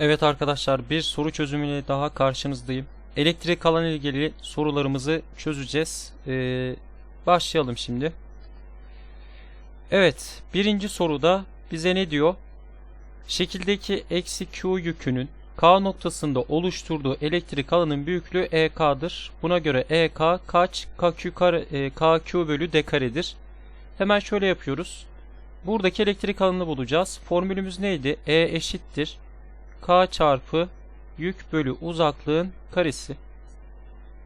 Evet arkadaşlar bir soru çözümüyle daha karşınızdayım. Elektrik alan ilgili sorularımızı çözeceğiz. Ee, başlayalım şimdi. Evet birinci soruda bize ne diyor? Şekildeki eksi Q yükünün K noktasında oluşturduğu elektrik alanın büyüklüğü EK'dır. Buna göre EK kaç KQ, kare, e, KQ bölü D karedir? Hemen şöyle yapıyoruz. Buradaki elektrik alanını bulacağız. Formülümüz neydi? E eşittir k çarpı yük bölü uzaklığın karesi.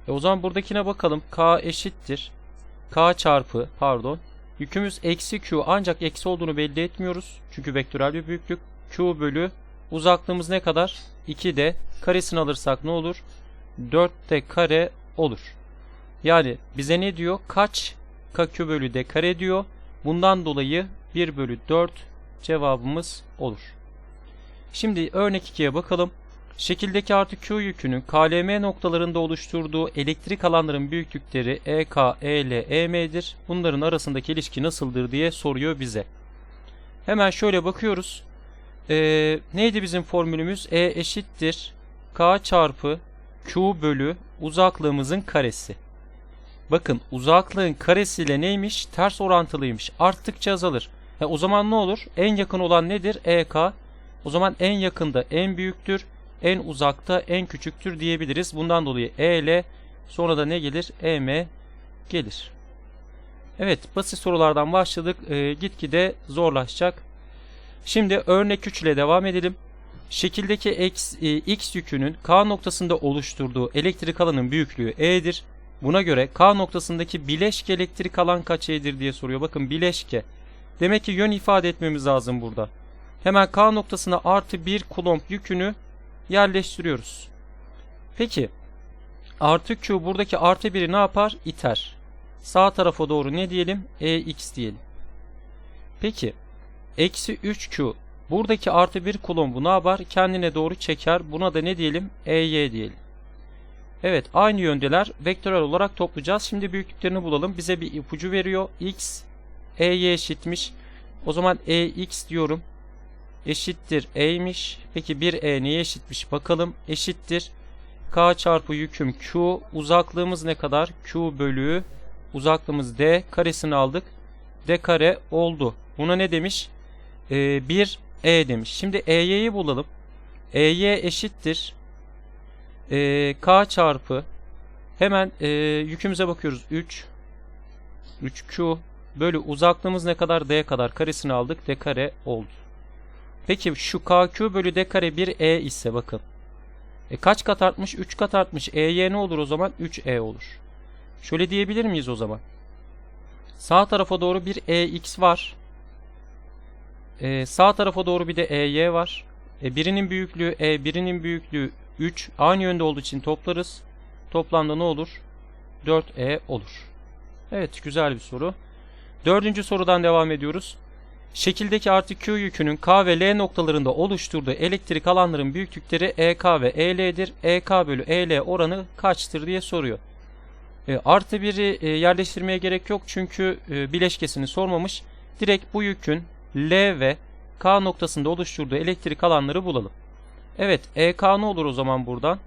E o zaman buradakine bakalım. k eşittir. k çarpı pardon. Yükümüz eksi q ancak eksi olduğunu belli etmiyoruz. Çünkü vektörel bir büyüklük. q bölü uzaklığımız ne kadar? 2d. Karesini alırsak ne olur? 4d kare olur. Yani bize ne diyor? Kaç kq bölü d kare diyor. Bundan dolayı 1 bölü 4 cevabımız olur. Şimdi örnek 2'ye bakalım. Şekildeki artı Q yükünün KLM noktalarında oluşturduğu elektrik alanların büyüklükleri EK, EL, EM'dir. Bunların arasındaki ilişki nasıldır diye soruyor bize. Hemen şöyle bakıyoruz. Ee, neydi bizim formülümüz? E eşittir K çarpı Q bölü uzaklığımızın karesi. Bakın uzaklığın karesiyle neymiş? Ters orantılıymış. Arttıkça azalır. E, o zaman ne olur? En yakın olan nedir? EK. O zaman en yakında en büyüktür, en uzakta en küçüktür diyebiliriz. Bundan dolayı E ile sonra da ne gelir? EM gelir. Evet basit sorulardan başladık. E, gitgide zorlaşacak. Şimdi örnek 3 ile devam edelim. Şekildeki x, e, x yükünün K noktasında oluşturduğu elektrik alanın büyüklüğü E'dir. Buna göre K noktasındaki bileşke elektrik alan kaç E'dir diye soruyor. Bakın bileşke. Demek ki yön ifade etmemiz lazım burada. Hemen K noktasına artı 1 kulomb yükünü yerleştiriyoruz. Peki artı Q buradaki artı 1'i ne yapar? İter. Sağ tarafa doğru ne diyelim? EX diyelim. Peki eksi 3Q buradaki artı 1 kulombu ne yapar? Kendine doğru çeker. Buna da ne diyelim? EY diyelim. Evet aynı yöndeler. Vektörel olarak toplayacağız. Şimdi büyüklüklerini bulalım. Bize bir ipucu veriyor. X EY eşitmiş. O zaman EX diyorum eşittir E'ymiş. Peki 1E neye eşitmiş bakalım. Eşittir K çarpı yüküm Q. Uzaklığımız ne kadar? Q bölü uzaklığımız D. Karesini aldık. D kare oldu. Buna ne demiş? Ee, 1 E demiş. Şimdi EY'yi bulalım. EY eşittir. Ee, K çarpı hemen e, yükümüze bakıyoruz. 3 3Q bölü uzaklığımız ne kadar? D kadar. Karesini aldık. D kare oldu. Peki şu KQ bölü D kare 1E ise bakın. E kaç kat artmış? 3 kat artmış. EY ne olur o zaman? 3E olur. Şöyle diyebilir miyiz o zaman? Sağ tarafa doğru bir EX var. E, sağ tarafa doğru bir de EY var. E, birinin büyüklüğü E, birinin büyüklüğü 3. Aynı yönde olduğu için toplarız. Toplamda ne olur? 4E olur. Evet güzel bir soru. Dördüncü sorudan devam ediyoruz. Şekildeki artı Q yükünün K ve L noktalarında oluşturduğu elektrik alanların büyüklükleri EK ve EL'dir. EK bölü EL oranı kaçtır diye soruyor. E, artı 1'i e, yerleştirmeye gerek yok çünkü e, bileşkesini sormamış. Direkt bu yükün L ve K noktasında oluşturduğu elektrik alanları bulalım. Evet EK ne olur o zaman buradan?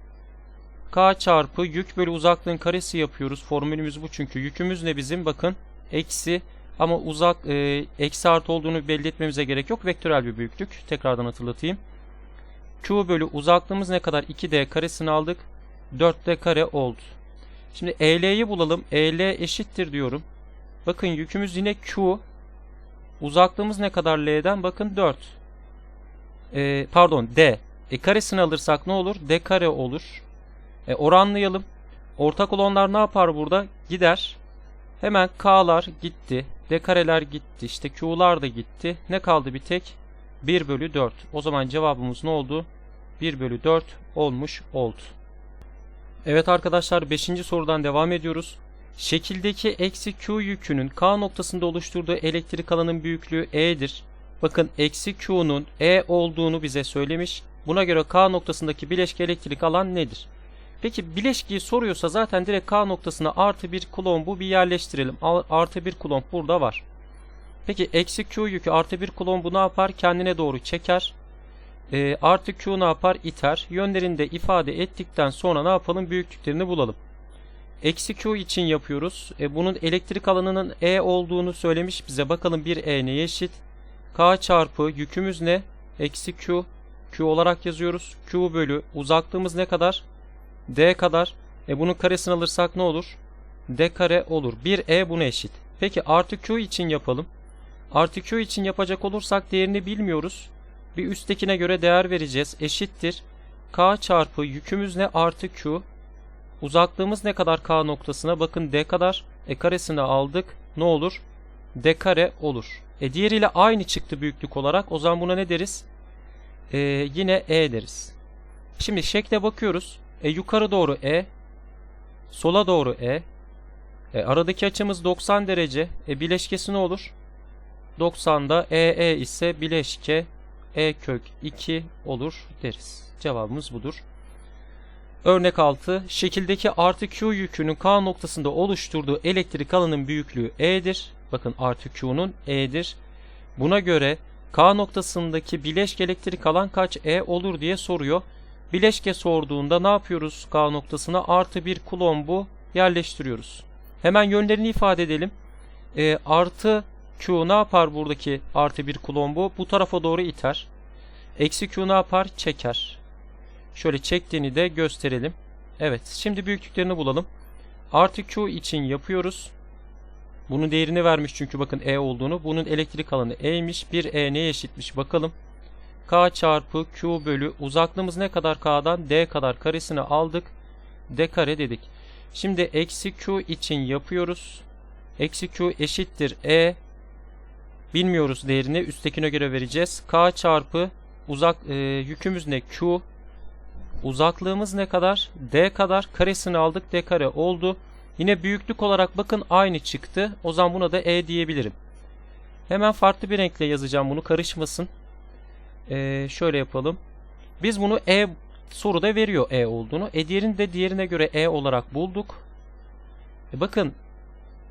K çarpı yük bölü uzaklığın karesi yapıyoruz. Formülümüz bu çünkü. Yükümüz ne bizim? Bakın eksi ama uzak e, eksi artı olduğunu belli etmemize gerek yok. Vektörel bir büyüklük. Tekrardan hatırlatayım. Q bölü uzaklığımız ne kadar? 2D karesini aldık. 4D kare oldu. Şimdi EL'yi bulalım. EL eşittir diyorum. Bakın yükümüz yine Q. Uzaklığımız ne kadar L'den? Bakın 4. E, pardon D. E karesini alırsak ne olur? D kare olur. E, oranlayalım. Ortak olanlar ne yapar burada? Gider. Hemen K'lar gitti. D kareler gitti. İşte Q'lar da gitti. Ne kaldı bir tek? 1 bölü 4. O zaman cevabımız ne oldu? 1 bölü 4 olmuş oldu. Evet arkadaşlar 5. sorudan devam ediyoruz. Şekildeki eksi Q yükünün K noktasında oluşturduğu elektrik alanın büyüklüğü E'dir. Bakın eksi Q'nun E olduğunu bize söylemiş. Buna göre K noktasındaki bileşke elektrik alan nedir? Peki bileşkiyi soruyorsa zaten direkt K noktasına artı bir kulombu bir yerleştirelim. Artı bir kulomb burada var. Peki eksi Q yükü artı bir kulombu ne yapar? Kendine doğru çeker. E, artı Q ne yapar? İter. Yönlerini de ifade ettikten sonra ne yapalım? Büyüklüklerini bulalım. Eksi Q için yapıyoruz. E, bunun elektrik alanının E olduğunu söylemiş bize. Bakalım bir E neye eşit? K çarpı yükümüz ne? Eksi Q. Q olarak yazıyoruz. Q bölü uzaklığımız ne kadar? D kadar. E bunun karesini alırsak ne olur? D kare olur. 1 E buna eşit. Peki artı Q için yapalım. Artı Q için yapacak olursak değerini bilmiyoruz. Bir üsttekine göre değer vereceğiz. Eşittir. K çarpı yükümüz ne? Artı Q. Uzaklığımız ne kadar K noktasına? Bakın D kadar. E karesini aldık. Ne olur? D kare olur. E diğeriyle aynı çıktı büyüklük olarak. O zaman buna ne deriz? E, yine E deriz. Şimdi şekle bakıyoruz. E yukarı doğru E. Sola doğru E. E, aradaki açımız 90 derece. E bileşkesi ne olur? 90'da EE ise bileşke E kök 2 olur deriz. Cevabımız budur. Örnek 6. Şekildeki artı Q yükünün K noktasında oluşturduğu elektrik alanın büyüklüğü E'dir. Bakın artı Q'nun E'dir. Buna göre K noktasındaki bileşke elektrik alan kaç E olur diye soruyor. Bileşke sorduğunda ne yapıyoruz K noktasına? Artı bir kulombu yerleştiriyoruz. Hemen yönlerini ifade edelim. E, artı Q ne yapar buradaki artı bir kulombu? Bu tarafa doğru iter. Eksi Q ne yapar? Çeker. Şöyle çektiğini de gösterelim. Evet şimdi büyüklüklerini bulalım. Artı Q için yapıyoruz. Bunun değerini vermiş çünkü bakın E olduğunu. Bunun elektrik alanı E'ymiş. 1 E neye eşitmiş bakalım. K çarpı Q bölü uzaklığımız ne kadar K'dan? D kadar karesini aldık. D kare dedik. Şimdi eksi Q için yapıyoruz. Eksi Q eşittir E. Bilmiyoruz değerini. Üsttekine göre vereceğiz. K çarpı uzak e, yükümüz ne? Q. Uzaklığımız ne kadar? D kadar. Karesini aldık. D kare oldu. Yine büyüklük olarak bakın aynı çıktı. O zaman buna da E diyebilirim. Hemen farklı bir renkle yazacağım bunu karışmasın. Ee, şöyle yapalım. Biz bunu E soruda veriyor E olduğunu. E diğerini de diğerine göre E olarak bulduk. E bakın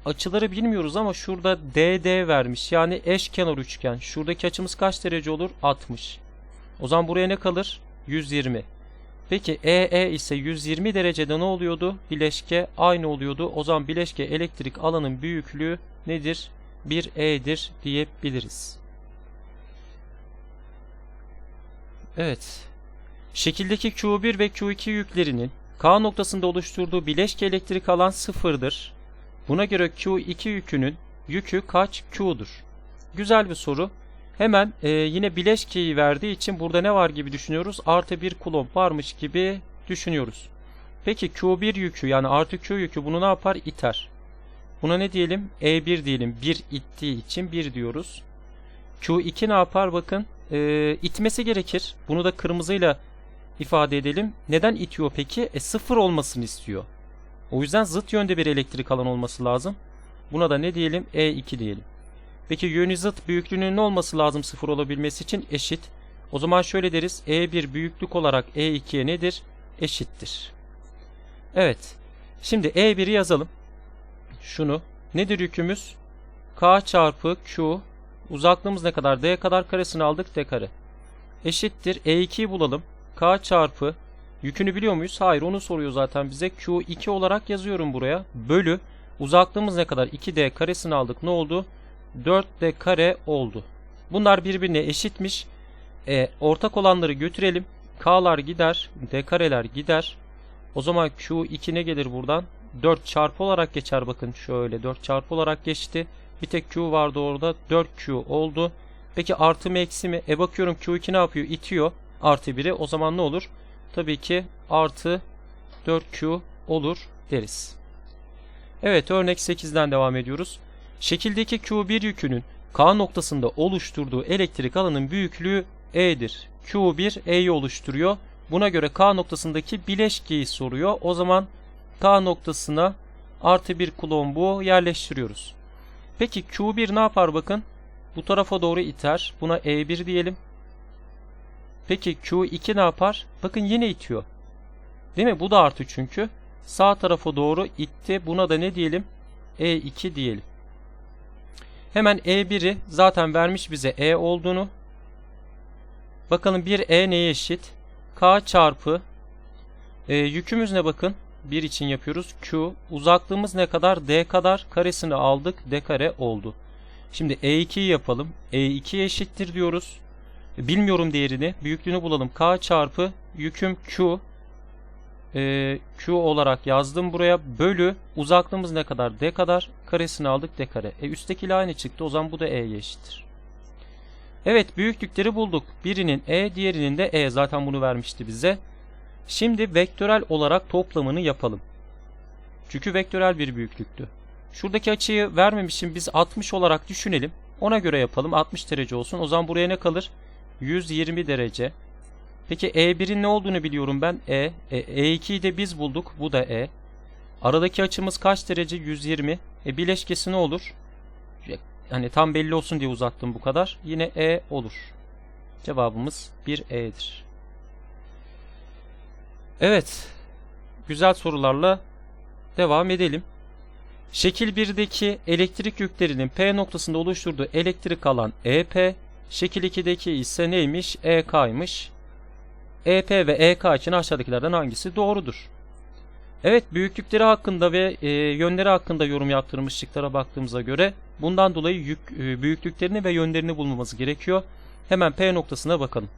açıları bilmiyoruz ama şurada DD vermiş. Yani eşkenar üçgen. Şuradaki açımız kaç derece olur? 60. O zaman buraya ne kalır? 120. Peki EE ise 120 derecede ne oluyordu? Bileşke aynı oluyordu. O zaman bileşke elektrik alanın büyüklüğü nedir? 1E'dir diyebiliriz. Evet. Şekildeki Q1 ve Q2 yüklerinin K noktasında oluşturduğu bileşke elektrik alan sıfırdır. Buna göre Q2 yükünün yükü kaç Q'dur? Güzel bir soru. Hemen e, yine bileşkeyi verdiği için burada ne var gibi düşünüyoruz? Artı bir kulomb varmış gibi düşünüyoruz. Peki Q1 yükü yani artı Q yükü bunu ne yapar? İter. Buna ne diyelim? E1 diyelim. 1 ittiği için 1 diyoruz. Q2 ne yapar? Bakın e, itmesi gerekir. Bunu da kırmızıyla ifade edelim. Neden itiyor peki? E sıfır olmasını istiyor. O yüzden zıt yönde bir elektrik alan olması lazım. Buna da ne diyelim? E2 diyelim. Peki yönü zıt büyüklüğünün ne olması lazım sıfır olabilmesi için? Eşit. O zaman şöyle deriz. E1 büyüklük olarak E2'ye nedir? Eşittir. Evet. Şimdi E1'i yazalım. Şunu. Nedir yükümüz? K çarpı Q. Uzaklığımız ne kadar? D kadar karesini aldık. D kare. Eşittir. E2'yi bulalım. K çarpı. Yükünü biliyor muyuz? Hayır onu soruyor zaten bize. Q2 olarak yazıyorum buraya. Bölü. Uzaklığımız ne kadar? 2D karesini aldık. Ne oldu? 4D kare oldu. Bunlar birbirine eşitmiş. E, ortak olanları götürelim. K'lar gider. D kareler gider. O zaman Q2 ne gelir buradan? 4 çarpı olarak geçer bakın şöyle 4 çarpı olarak geçti. Bir tek Q vardı orada 4Q oldu. Peki artı mı eksi mi? E bakıyorum Q2 ne yapıyor? İtiyor. Artı 1'i o zaman ne olur? Tabii ki artı 4Q olur deriz. Evet örnek 8'den devam ediyoruz. Şekildeki Q1 yükünün K noktasında oluşturduğu elektrik alanın büyüklüğü E'dir. Q1 E'yi oluşturuyor. Buna göre K noktasındaki bileşkeyi soruyor. O zaman K noktasına artı bir kulombu yerleştiriyoruz. Peki Q1 ne yapar bakın? Bu tarafa doğru iter. Buna E1 diyelim. Peki Q2 ne yapar? Bakın yine itiyor. Değil mi? Bu da artı çünkü. Sağ tarafa doğru itti. Buna da ne diyelim? E2 diyelim. Hemen E1'i zaten vermiş bize E olduğunu. Bakalım 1 E neye eşit? K çarpı e, yükümüz ne bakın? 1 için yapıyoruz. Q. Uzaklığımız ne kadar? D kadar. Karesini aldık. D kare oldu. Şimdi E2'yi yapalım. E2 eşittir diyoruz. Bilmiyorum değerini. Büyüklüğünü bulalım. K çarpı yüküm Q. E, Q olarak yazdım buraya. Bölü uzaklığımız ne kadar? D kadar. Karesini aldık. D kare. E üsttekiyle aynı çıktı. O zaman bu da E'ye eşittir. Evet büyüklükleri bulduk. Birinin E diğerinin de E. Zaten bunu vermişti bize. Şimdi vektörel olarak toplamını yapalım. Çünkü vektörel bir büyüklüktü. Şuradaki açıyı vermemişim biz 60 olarak düşünelim. Ona göre yapalım 60 derece olsun. O zaman buraya ne kalır? 120 derece. Peki E1'in ne olduğunu biliyorum ben. E. e E2'yi de biz bulduk. Bu da E. Aradaki açımız kaç derece? 120. E bileşkesi ne olur? Hani tam belli olsun diye uzattım bu kadar. Yine E olur. Cevabımız 1E'dir. Evet. Güzel sorularla devam edelim. Şekil 1'deki elektrik yüklerinin P noktasında oluşturduğu elektrik alan EP, şekil 2'deki ise neymiş? EK'ymış. EP ve EK için aşağıdakilerden hangisi doğrudur? Evet büyüklükleri hakkında ve e, yönleri hakkında yorum yaptırmış şıklara baktığımıza göre bundan dolayı yük, e, büyüklüklerini ve yönlerini bulmamız gerekiyor. Hemen P noktasına bakalım.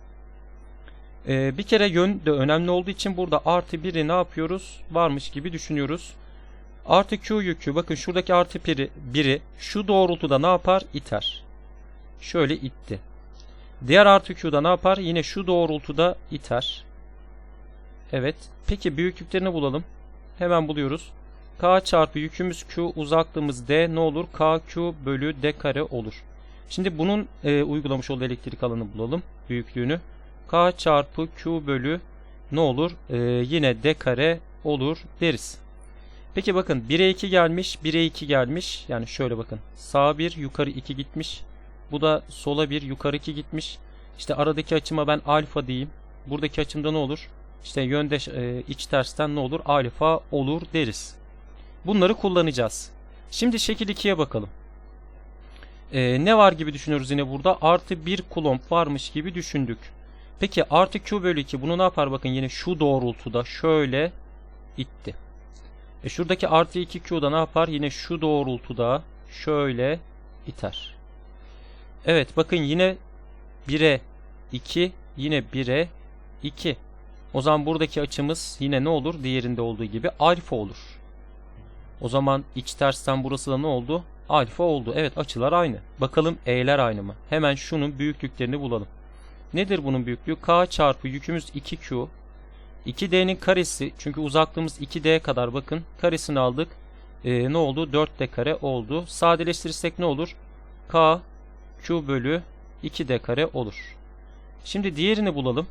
E, bir kere yön de önemli olduğu için burada artı 1'i ne yapıyoruz? Varmış gibi düşünüyoruz. Artı Q yükü bakın şuradaki artı 1'i, 1'i şu doğrultuda ne yapar? İter. Şöyle itti. Diğer artı Q'da ne yapar? Yine şu doğrultuda iter. Evet. Peki büyüklüklerini bulalım. Hemen buluyoruz. K çarpı yükümüz Q uzaklığımız D ne olur? KQ bölü D kare olur. Şimdi bunun e, uygulamış olduğu elektrik alanı bulalım. Büyüklüğünü. K çarpı Q bölü ne olur? E, yine D kare olur deriz. Peki bakın 1'e 2 gelmiş, 1'e 2 gelmiş. Yani şöyle bakın. Sağa 1, yukarı 2 gitmiş. Bu da sola 1, yukarı 2 gitmiş. İşte aradaki açıma ben alfa diyeyim. Buradaki açımda ne olur? İşte yönde e, iç tersten ne olur? Alfa olur deriz. Bunları kullanacağız. Şimdi şekil 2'ye bakalım. E, ne var gibi düşünüyoruz yine burada? Artı 1 kulomb varmış gibi düşündük. Peki artı Q bölü 2 bunu ne yapar? Bakın yine şu doğrultuda şöyle itti. E şuradaki artı 2 Q'da ne yapar? Yine şu doğrultuda şöyle iter. Evet bakın yine 1'e 2 yine 1'e 2. O zaman buradaki açımız yine ne olur? Diğerinde olduğu gibi alfa olur. O zaman iç tersten burası da ne oldu? Alfa oldu. Evet açılar aynı. Bakalım e'ler aynı mı? Hemen şunun büyüklüklerini bulalım. Nedir bunun büyüklüğü? K çarpı yükümüz 2Q. 2D'nin karesi çünkü uzaklığımız 2D kadar bakın. Karesini aldık. Ee, ne oldu? 4D kare oldu. Sadeleştirirsek ne olur? K Q bölü 2D kare olur. Şimdi diğerini bulalım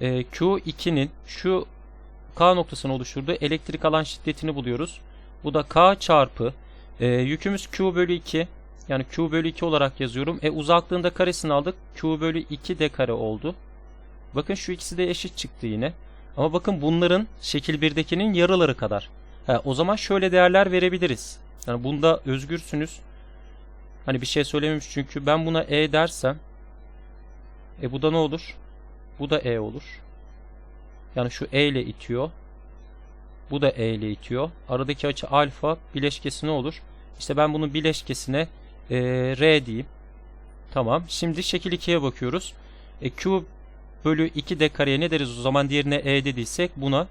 e, Q2'nin şu K noktasını oluşturduğu elektrik alan şiddetini buluyoruz. Bu da K çarpı e, yükümüz Q bölü 2 yani Q bölü 2 olarak yazıyorum. E uzaklığında karesini aldık. Q bölü 2 de kare oldu. Bakın şu ikisi de eşit çıktı yine. Ama bakın bunların şekil 1'dekinin yarıları kadar. Ha, o zaman şöyle değerler verebiliriz. Yani bunda özgürsünüz. Hani bir şey söylememiş çünkü ben buna E dersem e bu da ne olur? Bu da E olur. Yani şu E ile itiyor. Bu da E ile itiyor. Aradaki açı alfa bileşkesi ne olur? İşte ben bunun bileşkesine e, R diyeyim. Tamam. Şimdi şekil 2'ye bakıyoruz. E, Q bölü 2 de kareye ne deriz o zaman diğerine E dediysek buna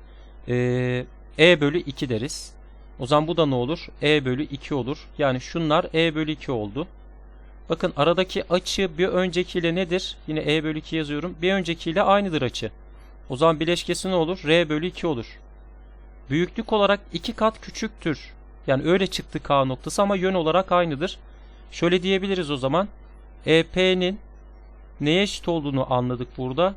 e, E bölü 2 deriz. O zaman bu da ne olur? E bölü 2 olur. Yani şunlar E bölü 2 oldu. Bakın aradaki açı bir öncekiyle nedir? Yine e bölü 2 yazıyorum. Bir öncekiyle aynıdır açı. O zaman bileşkesi ne olur? r bölü 2 olur. Büyüklük olarak 2 kat küçüktür. Yani öyle çıktı k noktası ama yön olarak aynıdır. Şöyle diyebiliriz o zaman. EP'nin neye eşit olduğunu anladık burada.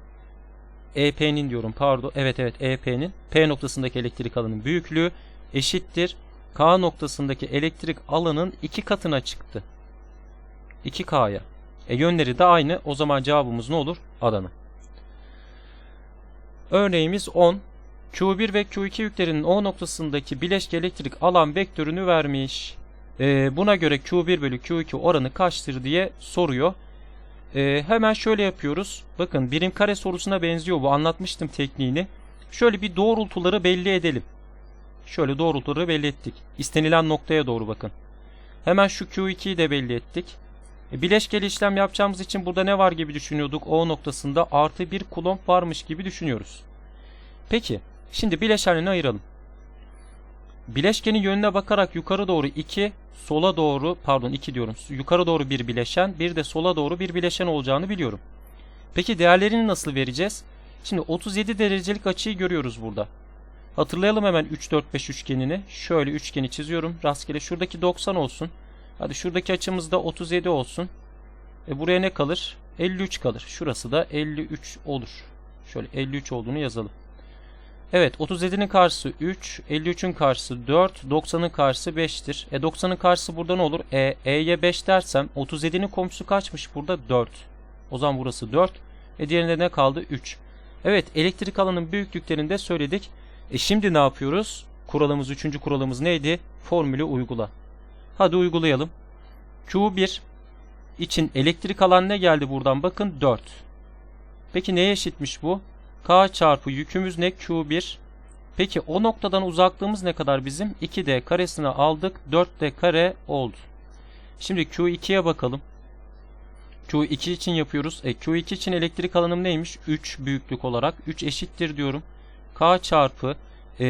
EP'nin diyorum pardon. Evet evet EP'nin P noktasındaki elektrik alanının büyüklüğü eşittir. K noktasındaki elektrik alanın 2 katına çıktı. 2K'ya. E yönleri de aynı. O zaman cevabımız ne olur? Adana. Örneğimiz 10. Q1 ve Q2 yüklerinin O noktasındaki bileşke elektrik alan vektörünü vermiş. E, buna göre Q1 bölü Q2 oranı kaçtır diye soruyor. Ee, hemen şöyle yapıyoruz. Bakın birim kare sorusuna benziyor bu. Anlatmıştım tekniğini. Şöyle bir doğrultuları belli edelim. Şöyle doğrultuları belli ettik. İstenilen noktaya doğru bakın. Hemen şu Q2'yi de belli ettik. E, bileşkeli işlem yapacağımız için burada ne var gibi düşünüyorduk? O noktasında artı bir kulomb varmış gibi düşünüyoruz. Peki şimdi bileşenlerini ayıralım. Bileşkenin yönüne bakarak yukarı doğru 2, sola doğru pardon 2 diyorum. Yukarı doğru bir bileşen, bir de sola doğru bir bileşen olacağını biliyorum. Peki değerlerini nasıl vereceğiz? Şimdi 37 derecelik açıyı görüyoruz burada. Hatırlayalım hemen 3 4 5 üçgenini. Şöyle üçgeni çiziyorum. Rastgele şuradaki 90 olsun. Hadi şuradaki açımız da 37 olsun. E buraya ne kalır? 53 kalır. Şurası da 53 olur. Şöyle 53 olduğunu yazalım. Evet 37'nin karşısı 3, 53'ün karşısı 4, 90'ın karşısı 5'tir. E 90'ın karşısı burada ne olur? E, E'ye 5 dersem 37'nin komşusu kaçmış burada? 4. O zaman burası 4. E diğerinde ne kaldı? 3. Evet elektrik alanın büyüklüklerini de söyledik. E şimdi ne yapıyoruz? Kuralımız, üçüncü kuralımız neydi? Formülü uygula. Hadi uygulayalım. Q1 için elektrik alan ne geldi buradan? Bakın 4. Peki neye eşitmiş bu? K çarpı yükümüz ne? Q1. Peki o noktadan uzaklığımız ne kadar bizim? 2D karesini aldık. 4D kare oldu. Şimdi Q2'ye bakalım. Q2 için yapıyoruz. E, Q2 için elektrik alanım neymiş? 3 büyüklük olarak. 3 eşittir diyorum. K çarpı e,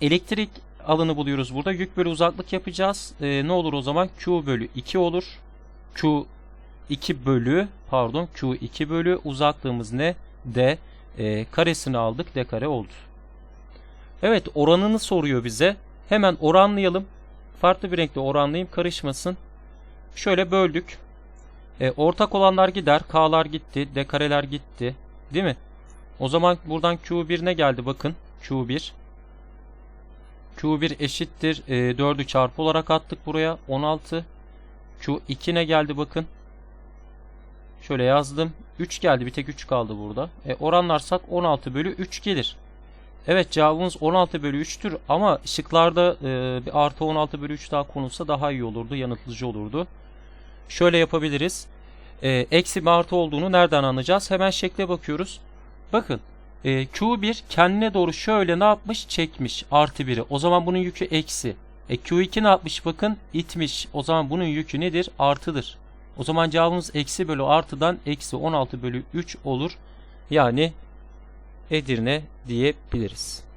elektrik alanı buluyoruz burada. Yük bölü uzaklık yapacağız. E, ne olur o zaman? Q bölü 2 olur. Q 2 bölü pardon Q2 bölü uzaklığımız ne? D. E, karesini aldık. D kare oldu. Evet oranını soruyor bize. Hemen oranlayalım. Farklı bir renkle oranlayayım karışmasın. Şöyle böldük. E, ortak olanlar gider. K'lar gitti. D kareler gitti. Değil mi? O zaman buradan Q1 ne geldi bakın. Q1. Q1 eşittir. E, 4'ü çarpı olarak attık buraya. 16. Q2 ne geldi bakın. Şöyle yazdım. 3 geldi. Bir tek 3 kaldı burada. E, oranlarsak 16 bölü 3 gelir. Evet cevabımız 16 bölü 3'tür ama şıklarda e, bir artı 16 bölü 3 daha konulsa daha iyi olurdu. Yanıltıcı olurdu. Şöyle yapabiliriz. E, eksi mi artı olduğunu nereden anlayacağız? Hemen şekle bakıyoruz. Bakın e, Q1 kendine doğru şöyle ne yapmış? Çekmiş. Artı 1'i. O zaman bunun yükü eksi. E, Q2 ne yapmış? Bakın itmiş. O zaman bunun yükü nedir? Artıdır. O zaman cevabımız eksi bölü artıdan eksi 16 bölü 3 olur. Yani Edirne diyebiliriz.